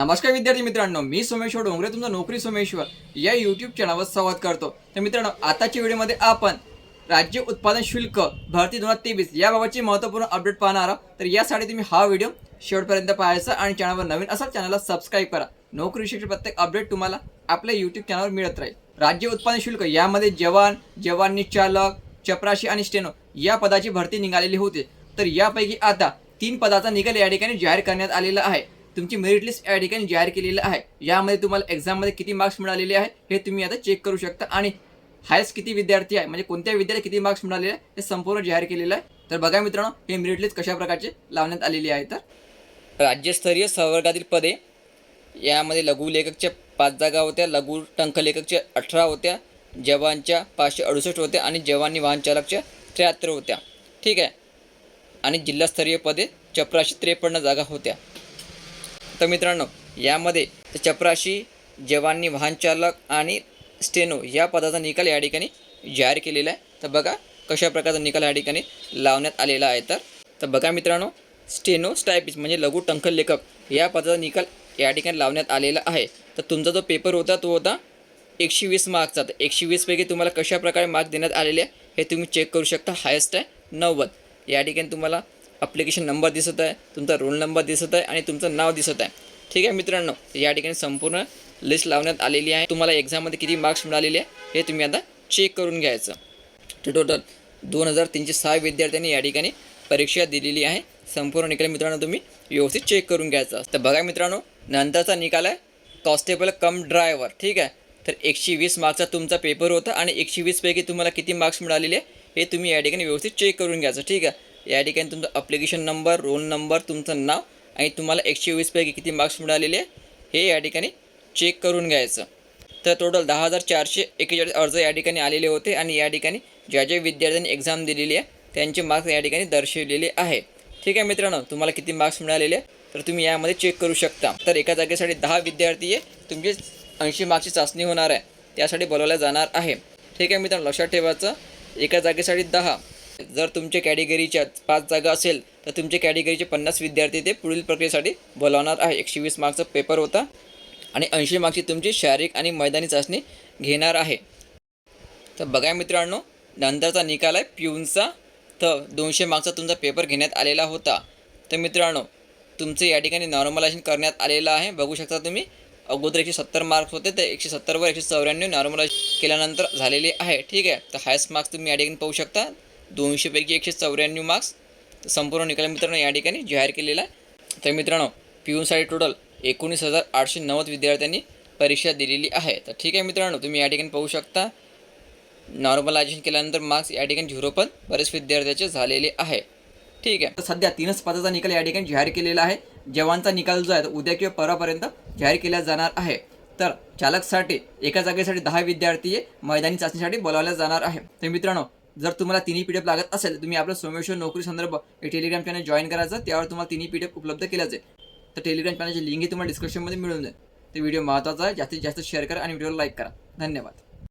नमस्कार विद्यार्थी मित्रांनो मी सोमेश्वर डोंगरे तुमचा नोकरी सोमेश्वर या यूट्यूब चॅनलवर संवाद करतो. तर मित्रांनो आताच्या व्हिडिओमध्ये आपण राज्य उत्पादन शुल्क भरती दोन हजार तेवीस याबाबतची महत्त्वपूर्ण अपडेट पाहणार आहोत. तर यासाठी तुम्ही हा व्हिडिओ शेवटपर्यंत पाहायचा आणि चॅनलवर नवीन असाल चॅनलला सबस्क्राईब करा. नोकरी विषयी प्रत्येक अपडेट तुम्हाला आपल्या यूट्यूब चॅनलवर मिळत राहील. राज्य उत्पादन शुल्क यामध्ये जवान जवानी चालक चपराशी आणि स्टेनो या पदाची भरती निघालेली होती. तर यापैकी आता तीन पदाचा निकाल या ठिकाणी जाहीर करण्यात आलेला आहे. तुमची मेरिट लिस्ट या ठिकाणी जाहीर केलेली आहे. यामध्ये तुम्हाला एक्झाममध्ये किती मार्क्स मिळालेले आहे हे तुम्ही आता चेक करू शकता. आणि हायस्ट किती विद्यार्थी आहे म्हणजे कोणत्या विद्यार्थी किती मार्क्स मिळालेले आहे हे संपूर्ण जाहीर केलेलं आहे. तर बघा मित्रांनो हे मेरिट लिस्ट कशा प्रकारचे लावण्यात आलेली आहे तर. राज्यस्तरीय संवर्गातील पदे यामध्ये लघुलेखकच्या पाच जागा होत्या लघु टंकलेखकच्या अठरा होत्या जवानच्या पाचशे अडुसष्ट होत्या आणि जवानी वाहन चालकच्या त्र्याहत्तर होत्या. ठीक आहे? आणि जिल्हास्तरीय पदे चपराशे त्रेपन्न जागा होत्या. तर मित्रांनो यामध्ये चपराशी जवानी वाहनचालक आणि स्टेनो या पदाचा निकाल या ठिकाणी जाहीर केलेला आहे. तर बघा कशा प्रकारचा निकाल या ठिकाणी लावण्यात आलेला आहे तर. तर बघा मित्रांनो स्टेनो स्टायपिस्ट म्हणजे लघु टंकल लेखक या पदाचा निकाल या ठिकाणी लावण्यात आलेला आहे. तर तुमचा जो पेपर होता तो होता एकशे वीस मार्क्सचा. तर एकशे वीसपैकी तुम्हाला कशा प्रकारे मार्क देण्यात आलेले आहे हे तुम्ही चेक करू शकता. हायेस्ट आहे नव्वद. या ठिकाणी तुम्हाला अप्लिकेशन नंबर दिसत आहे तुमचा रोल नंबर दिसत आहे आणि तुमचं नाव दिसत आहे. ठीक आहे मित्रांनो या ठिकाणी संपूर्ण लिस्ट लावण्यात आलेली आहे. तुम्हाला एक्झाममध्ये किती मार्क्स मिळालेले आहे हे तुम्ही आता चेक करून घ्यायचं. तर टोटल दोन हजार तीनशे सहा विद्यार्थ्यांनी या ठिकाणी परीक्षा दिलेली आहे. संपूर्ण निकाल मित्रांनो तुम्ही व्यवस्थित चेक करून घ्यायचा. तर बघा मित्रांनो नंतरचा निकाल आहे. कॉन्स्टेबल कम ड्रायव्हर ठीक आहे? तर एकशे वीस मार्क्सचा तुमचा पेपर होता आणि एकशे वीसपैकी तुम्हाला किती मार्क्स मिळालेले आहे हे तुम्ही या ठिकाणी व्यवस्थित चेक करून घ्यायचं. ठीक आहे? या ठिकाणी तुमचं अप्लिकेशन नंबर रोल नंबर तुमचं नाव आणि तुम्हाला एकशे वीसपैकी किती मार्क्स मिळालेले हे या ठिकाणी चेक करून घ्यायचं. तर टोटल दहा हजार चारशे एकेचाळीस अर्ज या ठिकाणी आलेले होते आणि या ठिकाणी ज्या ज्या विद्यार्थ्यांनी एक्झाम दिलेली आहे त्यांचे मार्क्स या ठिकाणी दर्शवलेले आहे. ठीक आहे मित्रांनो तुम्हाला किती मार्क्स मिळालेले तर तुम्ही यामध्ये चेक करू शकता. तर एका जागेसाठी दहा विद्यार्थी आहे तुमची ऐंशी मार्क्सची चाचणी होणार आहे त्यासाठी बोलवल्या जाणार आहे. ठीक आहे मित्रांनो लक्षात ठेवायचं एका जागेसाठी दहा जर तुमच्या कॅटेगरीच्या पाच जागा असेल तर तुमच्या कॅटेगरीचे पन्नास विद्यार्थी ते पुढील प्रक्रियेसाठी बोलावणार आहे. एकशे वीस मार्क्सचा पेपर होता आणि ऐंशी मार्क्सची तुमची शारीरिक आणि मैदानी चाचणी घेणार आहे. तर बघा मित्रांनो नंतरचा निकाल आहे. प्यूनचा तर दोनशे मार्क्सचा तुमचा पेपर घेण्यात आलेला होता. तर मित्रांनो तुमचे या ठिकाणी नॉर्मलायझेशन करण्यात आलेलं आहे. बघू शकता तुम्ही अगोदर एकशे सत्तर मार्क्स होते तर एकशे सत्तरवर एकशे चौऱ्याण्णव नॉर्मलाइज केल्यानंतर झालेले आहे. ठीक आहे तर हायस्ट मार्क्स तुम्ही या ठिकाणी पाहू शकता. दोनशेपैकी एकशे चौऱ्याण्णव मार्क्स संपूर्ण निकाल मित्रांनो या ठिकाणी जाहीर केलेला आहे. तर मित्रांनो पिऊनसाठी टोटल एकोणीस हजार आठशे नव्वद विद्यार्थ्यांनी परीक्षा दिलेली आहे. तर ठीक आहे मित्रांनो तुम्ही या ठिकाणी पाहू शकता नॉर्मलायझेशन केल्यानंतर मार्क्स या ठिकाणी झिरो पण बरेच विद्यार्थ्याचे झालेले आहे. ठीक आहे. तर सध्या तीनच पदाचा निकाल या ठिकाणी जाहीर केलेला आहे. जवानचा निकाल जो आहे तो उद्या किंवा परवापर्यंत जाहीर केला जाणार आहे. तर चालकसाठी एका जागेसाठी दहा विद्यार्थी मैदानी चाचणीसाठी बोलावल्या जाणार आहे. तर मित्रांनो जर तुम्हाला तिन्ही पी डी एफ लागत असेल तर तुम्ही आपलं सोमेश्वर नोकरी संदर्भ हे टेलिग्राम चॅनल जॉईन करायचं. त्यावर तुम्हाला तिन्ही पी उपलब्ध केल्या जाईल तर टेलिग्राम चॅनलची लिंक ही तुम्हाला डिस्क्रिप्शनमध्ये मिळून जाईल. ते व्हिडिओ महत्त्वाचा आहे. जास्तीत जास्त शेअर करा आणि व्हिडिओला लाईक करा. धन्यवाद.